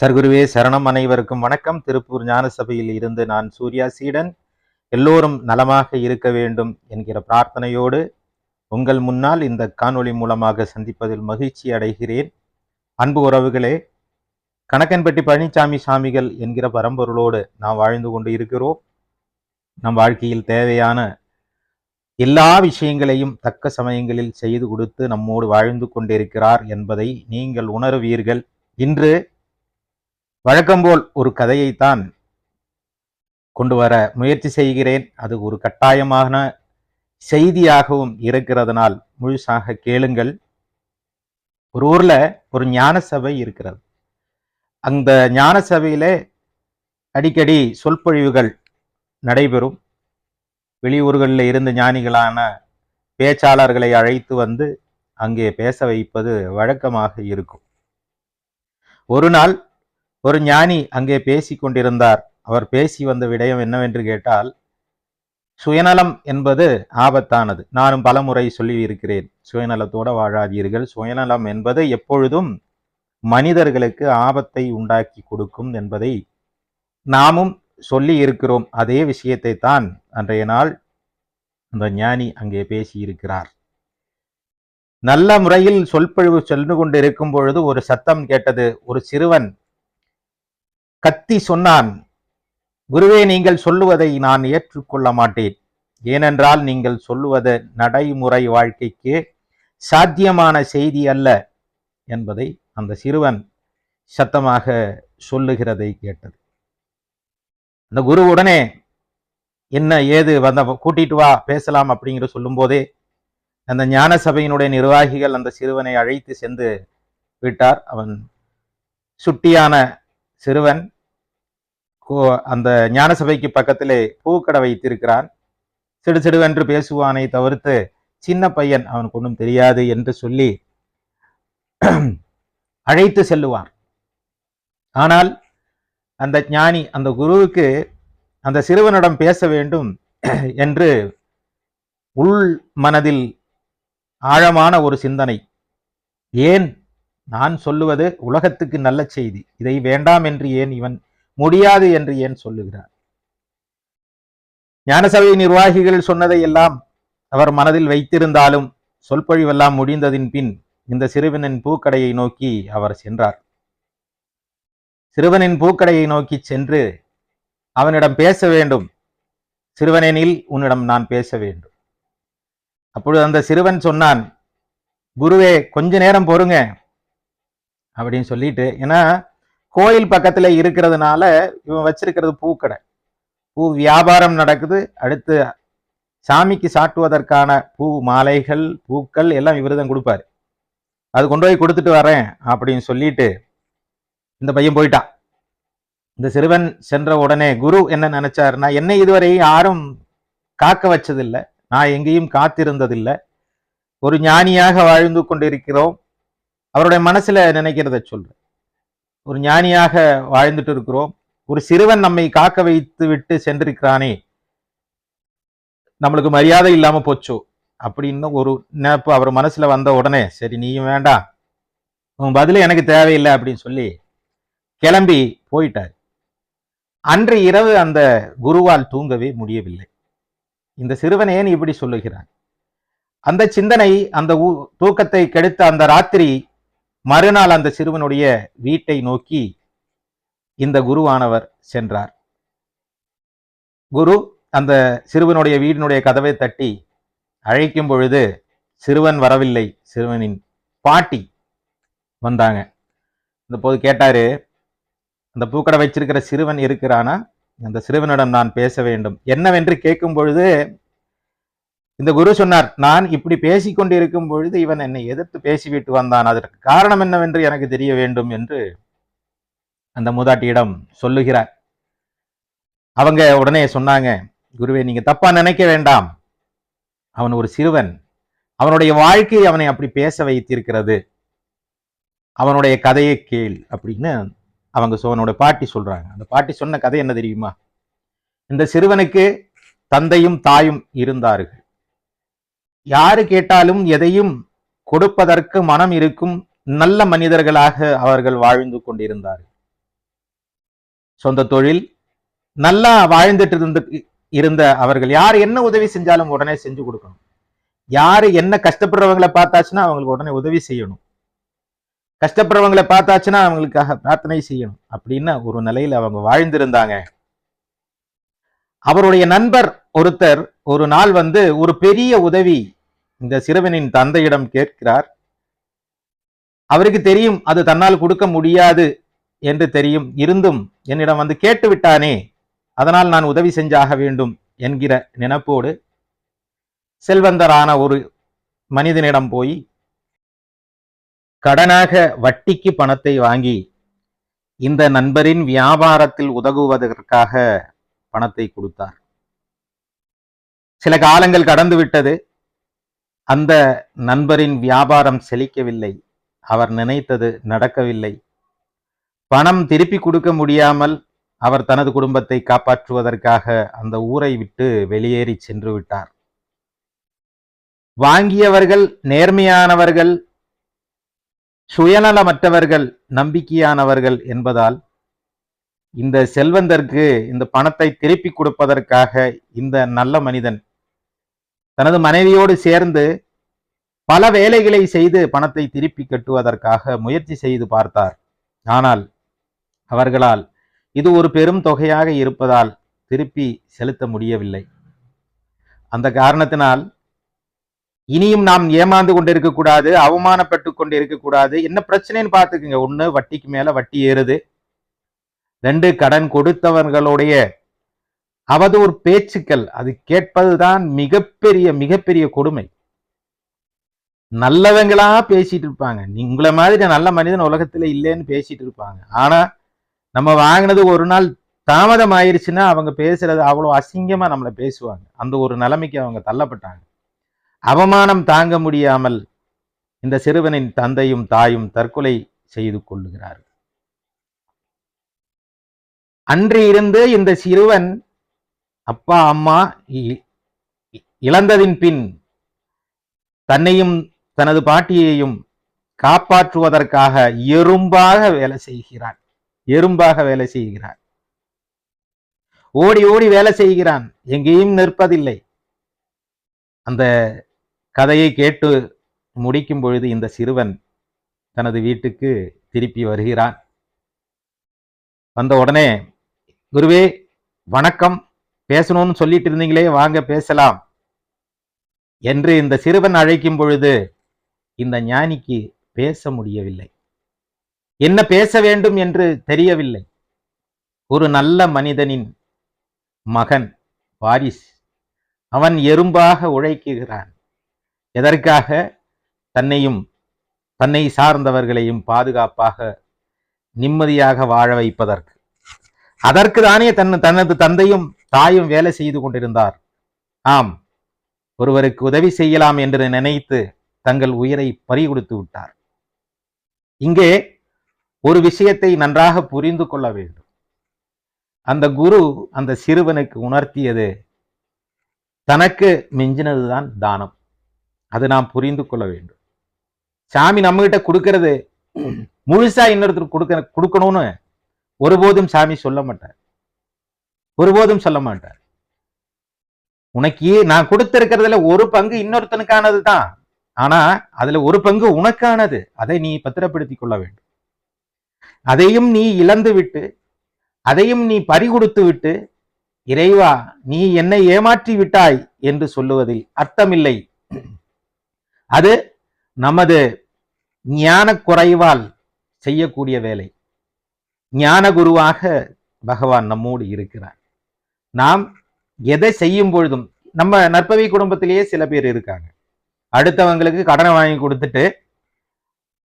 சர்க்குருவே சரணம் அனைவருக்கும் வணக்கம். திருப்பூர் ஞான சபையில் இருந்து நான் சூர்யா சீடன். எல்லோரும் நலமாக இருக்க வேண்டும் என்கிற பிரார்த்தனையோடு உங்கள் முன்னால் இந்த காணொளி மூலமாக சந்திப்பதில் மகிழ்ச்சி அடைகிறேன். அன்பு உறவுகளே கணக்கன்பட்டி பழனிசாமி சாமிகள் என்கிற பரம்பொருளோடு நாம் வாழ்ந்து கொண்டு இருக்கிறோம். நம் வாழ்க்கையில் தேவையான எல்லா விஷயங்களையும் தக்க சமயங்களில் செய்து கொடுத்து நம்மோடு வாழ்ந்து கொண்டிருக்கிறார் என்பதை நீங்கள் உணருவீர்கள். இன்று வழக்கம்போல் ஒரு கதையைத்தான் கொண்டு வர முயற்சி செய்கிறேன். அது ஒரு கட்டாயமான செய்தியாகவும் இருக்கிறதுனால் முழுசாக கேளுங்கள். ஒரு ஊரில் ஒரு ஞான சபை இருக்கிறது. அந்த ஞான சபையிலே அடிக்கடி சொற்பொழிவுகள் நடைபெறும். வெளியூர்களில் இருந்து ஞானிகளான பேச்சாளர்களை அழைத்து வந்து அங்கே பேச வைப்பது வழக்கமாக இருக்கும். ஒரு நாள் ஒரு ஞானி அங்கே பேசி கொண்டிருந்தார் அவர் பேசி வந்த விடயம் என்னவென்று கேட்டால் சுயநலம் என்பது ஆபத்தானது. நானும் பலமுறை சொல்லி இருக்கிறேன் சுயநலத்தோட வாழாதீர்கள். சுயநலம் என்பது எப்பொழுதும் மனிதர்களுக்கு ஆபத்தை உண்டாக்கி கொடுக்கும் என்பதை நாமும் சொல்லி இருக்கிறோம் அதே விஷயத்தை தான் அன்றைய நாள் அந்த ஞானி அங்கே பேசி இருக்கிறார் நல்ல முறையில் சொல்பொழிவு சென்று கொண்டு இருக்கும் பொழுது ஒரு சத்தம் கேட்டது. ஒரு சிறுவன் கத்தி சொன்னான் குருவே நீங்கள் சொல்லுவதை நான் ஏற்றுக்கொள்ள மாட்டேன். ஏனென்றால் நீங்கள் சொல்லுவது நடைமுறை வாழ்க்கைக்கு சாத்தியமான செய்தி அல்ல என்பதை அந்த சிறுவன் சத்தமாக சொல்லுகிறதை கேட்டது. அந்த குரு உடனே என்ன ஏது வந்த கூட்டிட்டு வா பேசலாம் அப்படிங்கிற சொல்லும்போதே அந்த ஞான சபையினுடைய நிர்வாகிகள் அந்த சிறுவனை அழைத்து சென்று விட்டார். அவன் சுட்டியான சிறுவன் கோ- அந்த ஞான சபைக்கு பக்கத்திலே பூக்கடை வைத்திருக்கிறான். சிடு சிடுவென்று பேசுவானை தவிர்த்து சின்ன பையன் அவனுக்கு ஒன்றும் தெரியாது என்று சொல்லி அழைத்து செல்லுவார் ஆனால் அந்த ஞானி அந்த குருவுக்கு அந்த சிறுவனிடம் பேச வேண்டும் என்று உள் மனதில் ஆழமான ஒரு சிந்தனை. ஏன் நான் சொல்லுவது உலகத்துக்கு நல்ல செய்தி. இதை வேண்டாம் என்று ஏன் இவன் முடியாது என்று ஏன் சொல்லுகிறார் ஞானசபை நிர்வாகிகள் சொன்னதை எல்லாம் அவர் மனதில் வைத்திருந்தாலும் சொற்பொழிவெல்லாம் முடிந்ததின் பின் இந்த சிறுவனின் பூக்கடையை நோக்கி அவர் சென்றார். சிறுவனின் பூக்கடையை நோக்கி சென்று அவனிடம் பேச வேண்டும். சிறுவனெனில் உன்னிடம் நான் பேச வேண்டும். அப்பொழுது அந்த சிறுவன் சொன்னான் குருவே கொஞ்ச நேரம் பொறுங்க. அப்படின்னு சொல்லிட்டு ஏன்னா கோயில் பக்கத்தில் இருக்கிறதுனால இவன் வச்சிருக்கிறது பூக்கடை. பூ வியாபாரம் நடக்குது. அடுத்து சாமிக்கு சாட்டுவதற்கான பூ மாலைகள் பூக்கள் எல்லாம் விவரதம் தான் கொடுப்பாரு. அது கொண்டு போய் கொடுத்துட்டு வரேன் அப்படின்னு சொல்லிட்டு இந்த பையன் போயிட்டான். இந்த சிறுவன் சென்ற உடனே குரு என்ன நினைச்சாருன்னா என்னை இதுவரை யாரும் காக்க வச்சதில்லை. நான் எங்கேயும் காத்திருந்ததில்லை. ஒரு ஞானியாக வாழ்ந்து கொண்டிருக்கிறோம். அவருடைய மனசுல நினைக்கிறத சொல்றேன். ஒரு ஞானியாக வாழ்ந்துட்டு இருக்கிறோம். ஒரு சிறுவன் நம்மை காக்க வைத்து விட்டு சென்றிருக்கிறானே. நம்மளுக்கு மரியாதை இல்லாம போச்சோ? அப்படின்னு ஒரு நினைப்பு அவர் மனசுல வந்த உடனே சரி நீயும் வேண்டாம் உன் பதில் எனக்கு தேவையில்லை அப்படின்னு சொல்லி கிளம்பி போயிட்டார். அன்று இரவு அந்த குருவால் தூங்கவே முடியவில்லை. இந்த சிறுவன் ஏன் இப்படி சொல்லுகிறான்? அந்த சிந்தனை அந்த ஊ- தூக்கத்தை கெடுத்த அந்த ராத்திரி மறுநாள் அந்த சிறுவனுடைய வீட்டை நோக்கி இந்த குருவானவர் சென்றார். குரு அந்த சிறுவனுடைய வீடினுடைய கதவை தட்டி அழைக்கும் பொழுது சிறுவன் வரவில்லை. சிறுவனின் பாட்டி வந்தாங்க. இந்த போது கேட்டாரு அந்த பூக்கடை வச்சிருக்கிற சிறுவன் இருக்கிறானா? அந்த சிறுவனிடம் நான் பேச வேண்டும். என்னவென்று கேட்கும் பொழுது இந்த குரு சொன்னார் நான் இப்படி பேசிக்கொண்டிருக்கும் பொழுது இவன் என்னை எதிர்த்து பேசிவிட்டு வந்தான். அதற்கு காரணம் என்னவென்று எனக்கு தெரிய வேண்டும் என்று அந்த மூதாட்டியிடம் சொல்லுகிறார். அவங்க உடனே சொன்னாங்க குருவே நீங்க தப்பா நினைக்க வேண்டாம். அவன் ஒரு சிறுவன். அவனுடைய வாழ்க்கை அவனை அப்படி பேச வைத்திருக்கிறது. அவனுடைய கதையை கேள் அப்படின்னு அவங்க சொ- அவனோட பாட்டி சொல்றாங்க. அந்த பாட்டி சொன்ன கதை என்ன தெரியுமா? இந்த சிறுவனுக்கு தந்தையும் தாயும் இருந்தார்கள். யாரு கேட்டாலும் எதையும் கொடுப்பதற்கு மனம் இருக்கும் நல்ல மனிதர்களாக அவர்கள் வாழ்ந்து கொண்டிருந்தார்கள். சொந்த தொழில் நல்லா வாழ்ந்துட்டு இருந்து இருந்த அவர்கள் யார் என்ன உதவி செஞ்சாலும் உடனே செஞ்சு கொடுக்கணும். யாரு என்ன கஷ்டப்படுறவங்களை பார்த்தாச்சுன்னா அவங்களுக்கு உடனே உதவி செய்யணும். கஷ்டப்படுறவங்களை பார்த்தாச்சுன்னா அவங்களுக்காக பிரார்த்தனை செய்யணும். அப்படின்னு ஒரு நிலையில அவங்க வாழ்ந்திருந்தாங்க. அவருடைய நண்பர் ஒருத்தர் ஒரு நாள் வந்து ஒரு பெரிய உதவி இந்த சிறுவனின் தந்தையிடம் கேட்கிறார். அவருக்கு தெரியும் அது தன்னால் கொடுக்க முடியாது என்று தெரியும். இருந்தும் என்னிடம் வந்து கேட்டு விட்டானே அதனால் நான் உதவி செஞ்சாக வேண்டும் என்கிற நினைப்போடு செல்வந்தரான ஒரு மனிதனிடம் போய் கடனாக வட்டிக்கு பணத்தை வாங்கி இந்த நண்பரின் வியாபாரத்தில் உதவுவதற்காக பணத்தை கொடுத்தார். சில காலங்கள் கடந்து விட்டது. அந்த நண்பரின் வியாபாரம் செழிக்கவில்லை. அவர் நினைத்தது நடக்கவில்லை. பணம் திருப்பி கொடுக்க முடியாமல் அவர் தனது குடும்பத்தை காப்பாற்றுவதற்காக அந்த ஊரை விட்டு வெளியேறி சென்று விட்டார். வாங்கியவர்கள் நேர்மையானவர்கள் சுயநலமற்றவர்கள் நம்பிக்கையானவர்கள் என்பதால் இந்த செல்வந்தருக்கு இந்த பணத்தை திருப்பி கொடுப்பதற்காக இந்த நல்ல மனிதன். தனது மனைவியோடு சேர்ந்து பல வேலைகளை செய்து பணத்தை திருப்பி கட்டுவதற்காக முயற்சி செய்து பார்த்தார். ஆனால் அவர்களால் இது ஒரு பெரும் தொகையாக இருப்பதால் திருப்பி செலுத்த முடியவில்லை. அந்த காரணத்தினால் இனியும் நாம் ஏமாந்து கொண்டு இருக்கக்கூடாது அவமானப்பட்டு கொண்டு இருக்கக்கூடாது என்ன பிரச்சனைன்னு பார்த்துக்குங்க. ஒண்ணு வட்டிக்கு மேல வட்டி ஏறுது. ரெண்டு கடன் கொடுத்தவர்களுடைய அவதூர் பேச்சுக்கள் அது கேட்பதுதான் மிகப்பெரிய மிகப்பெரிய கொடுமை. நல்லவங்களா பேசிட்டு இருப்பாங்க. உங்களை மாதிரி நல்ல மனிதன் உலகத்துல இல்லைன்னு பேசிட்டு இருப்பாங்க. ஆனா நம்ம வாங்கினது ஒரு நாள் தாமதம் ஆயிருச்சுன்னா அவங்க பேசுறது அவ்வளவு அசிங்கமா நம்மளை பேசுவாங்க. அந்த ஒரு நிலைமைக்கு அவங்க தள்ளப்பட்டாங்க. அவமானம் தாங்க முடியாமல் இந்த சிறுவனின் தந்தையும் தாயும் தற்கொலை செய்து கொள்ளுகிறார்கள். அன்று இருந்து இந்த சிறுவன் அப்பா அம்மா இ- இழந்ததின் பின் தன்னையும் தனது பாட்டியையும் காப்பாற்றுவதற்காக எறும்பாக வேலை செய்கிறான். எறும்பாக வேலை செய்கிறான். ஓடி ஓடி வேலை செய்கிறான். எங்கேயும் நிற்பதில்லை. அந்த கதையை கேட்டு முடிக்கும் பொழுது இந்த சிறுவன் தனது வீட்டுக்கு திருப்பி வருகிறான். வந்த உடனே குருவே வணக்கம். பேசணும்னு சொல்லிட்டு இருந்தீங்களே வாங்க பேசலாம். என்று இந்த சிறுவன் அழைக்கும் பொழுது இந்த ஞானிக்கு பேச முடியவில்லை. என்ன பேச வேண்டும் என்று தெரியவில்லை. ஒரு நல்ல மனிதனின் மகன் வாரிஸ் அவன் எறும்பாக உழைக்குகிறான் எதற்காக? தன்னையும் தன்னை சார்ந்தவர்களையும் பாதுகாப்பாக நிம்மதியாக வாழ வைப்பதற்கு. அதற்கு தானே தன் தனது தந்தையும் தாயும் வேலை செய்து கொண்டிருந்தார். ஆம் ஒருவருக்கு உதவி செய்யலாம் என்று நினைத்து தங்கள் உயிரை பறிகொடுத்து விட்டார். இங்கே ஒரு விஷயத்தை நன்றாக புரிந்து கொள்ள வேண்டும். அந்த குரு அந்த சிறுவனுக்கு உணர்த்தியது தனக்கு மிஞ்சினதுதான் தானம். அது நாம் புரிந்து கொள்ள வேண்டும். சாமி நம்மகிட்ட கொடுக்கறது முழுசா இன்னொருத்தருக்கு கொடுக்க கொடுக்கணும்னு ஒருபோதும் சாமி சொல்ல மாட்டார். ஒருபோதும் சொல்ல மாட்டார். உனக்கு நான் கொடுத்திருக்கிறதுல ஒரு பங்கு இன்னொருத்தனுக்கானது தான். ஆனா அதுல ஒரு பங்கு உனக்கானது. அதை நீ பத்திரப்படுத்திக் கொள்ள வேண்டும். அதையும் நீ இழந்து விட்டு அதையும் நீ பறி கொடுத்து விட்டு இறைவா நீ என்னை ஏமாற்றி விட்டாய் என்று சொல்லுவதில் அர்த்தமில்லை. அது நமது ஞான குறைவால் செய்யக்கூடிய வேலை. ஞான குருவாக பகவான் நம்மோடு இருக்கிறார். நாம் எதை செய்யும் பொழுதும் நம்ம நற்பவி குடும்பத்திலேயே சில பேர் இருக்காங்க. அடுத்தவங்களுக்கு கடனை வாங்கி கொடுத்துட்டு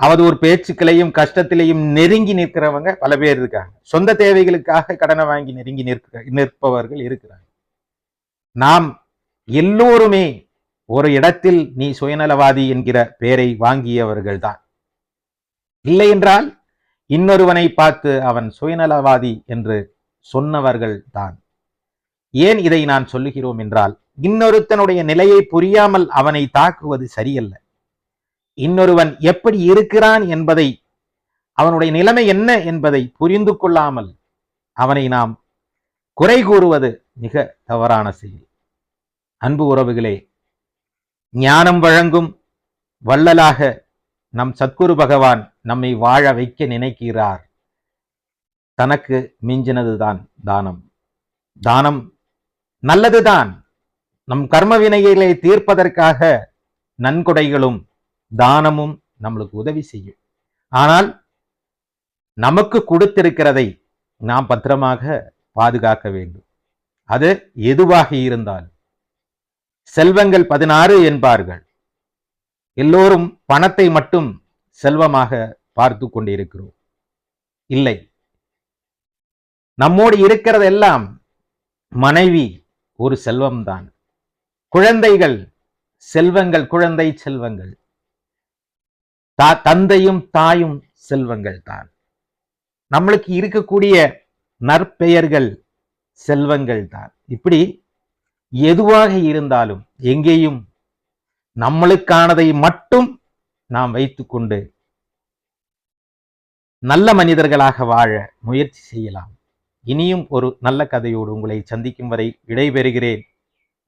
அவதூறு பேச்சுக்களையும் கஷ்டத்திலையும் நெருங்கி நிற்கிறவங்க பல பேர் இருக்காங்க. சொந்த தேவைகளுக்காக கடனை வாங்கி நெருங்கி நிற்க நிற்பவர்கள் இருக்கிறாங்க. நாம் எல்லோருமே ஒரு இடத்தில் நீ சுயநலவாதி என்கிற பெயரை வாங்கியவர்கள் தான் இல்லை என்றால் இன்னொருவனை பார்த்து அவன் சுயநலவாதி என்று சொன்னவர்கள் தான். ஏன் இதை நான் சொல்லுகிறோம் என்றால் இன்னொருத்தனுடைய நிலையை புரியாமல் அவனை தாக்குவது சரியல்ல. இன்னொருவன் எப்படி இருக்கிறான் என்பதை அவனுடைய நிலைமை என்ன என்பதை புரிந்து கொள்ளாமல் அவனை நாம் குறை கூறுவது மிக தவறான செயல். அன்பு உறவுகளே ஞானம் வழங்கும் வள்ளலாக நம் சத்குரு பகவான் நம்மை வாழ வைக்க நினைக்கிறார். தனக்கு மிஞ்சினதுதான் தானம். தானம் நல்லதுதான். நம் கர்ம வினைகளை தீர்ப்பதற்காக நன்கொடைகளும் தானமும் நம்மளுக்கு உதவி செய்யும். ஆனால் நமக்கு கொடுத்திருக்கிறதை நாம் பத்திரமாக பாதுகாக்க வேண்டும். அது எதுவாக இருந்தால் செல்வங்கள் பதினாறு என்பார்கள். எல்லோரும் பணத்தை மட்டும் செல்வமாக பார்த்து கொண்டிருக்கிறோம். இல்லை. நம்மோடு இருக்கிறதெல்லாம் மனைவி ஒரு செல்வம்தான். குழந்தைகள் செல்வங்கள் குழந்தை செல்வங்கள். தா தந்தையும் தாயும் செல்வங்கள் தான் நம்மளுக்கு இருக்கக்கூடிய நற்பெயர்கள் செல்வங்கள் தான் இப்படி எதுவாக இருந்தாலும் எங்கேயும் நம்மளுக்கானதை மட்டும் நாம் வைத்துக்கொண்டு நல்ல மனிதர்களாக வாழ முயற்சி செய்யலாம். இனியும் ஒரு நல்ல கதையோடு உங்களை சந்திக்கும் வரை இடைபெறுகிறேன்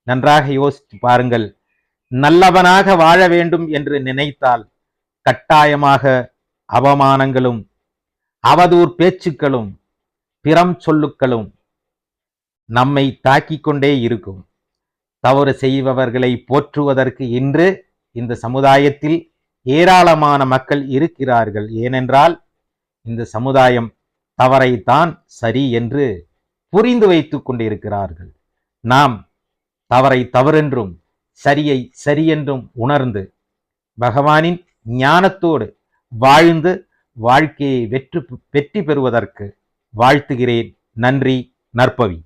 நன்றாக யோசித்து பாருங்கள். நல்லவனாக வாழ வேண்டும் என்று நினைத்தால் கட்டாயமாக அவமானங்களும் அவதூர் பேச்சுக்களும் பிறம் சொல்லுக்களும் நம்மை தாக்கிக் கொண்டே இருக்கும். தவறு செய்பவர்களை போற்றுவதற்கு இன்று இந்த சமுதாயத்தில் ஏராளமான மக்கள் இருக்கிறார்கள். ஏனென்றால் இந்த சமுதாயம் தவறைத்தான் சரி என்று புரிந்து வைத்துக் கொண்டிருக்கிறார்கள். நாம் தவறை தவறென்றும் சரியை சரியென்றும் உணர்ந்து பகவானின் ஞானத்தோடு வாழ்ந்து வாழ்க்கையை வெற்றி வெற்றி பெறுவதற்கு வாழ்த்துகிறேன். நன்றி நற்பவி.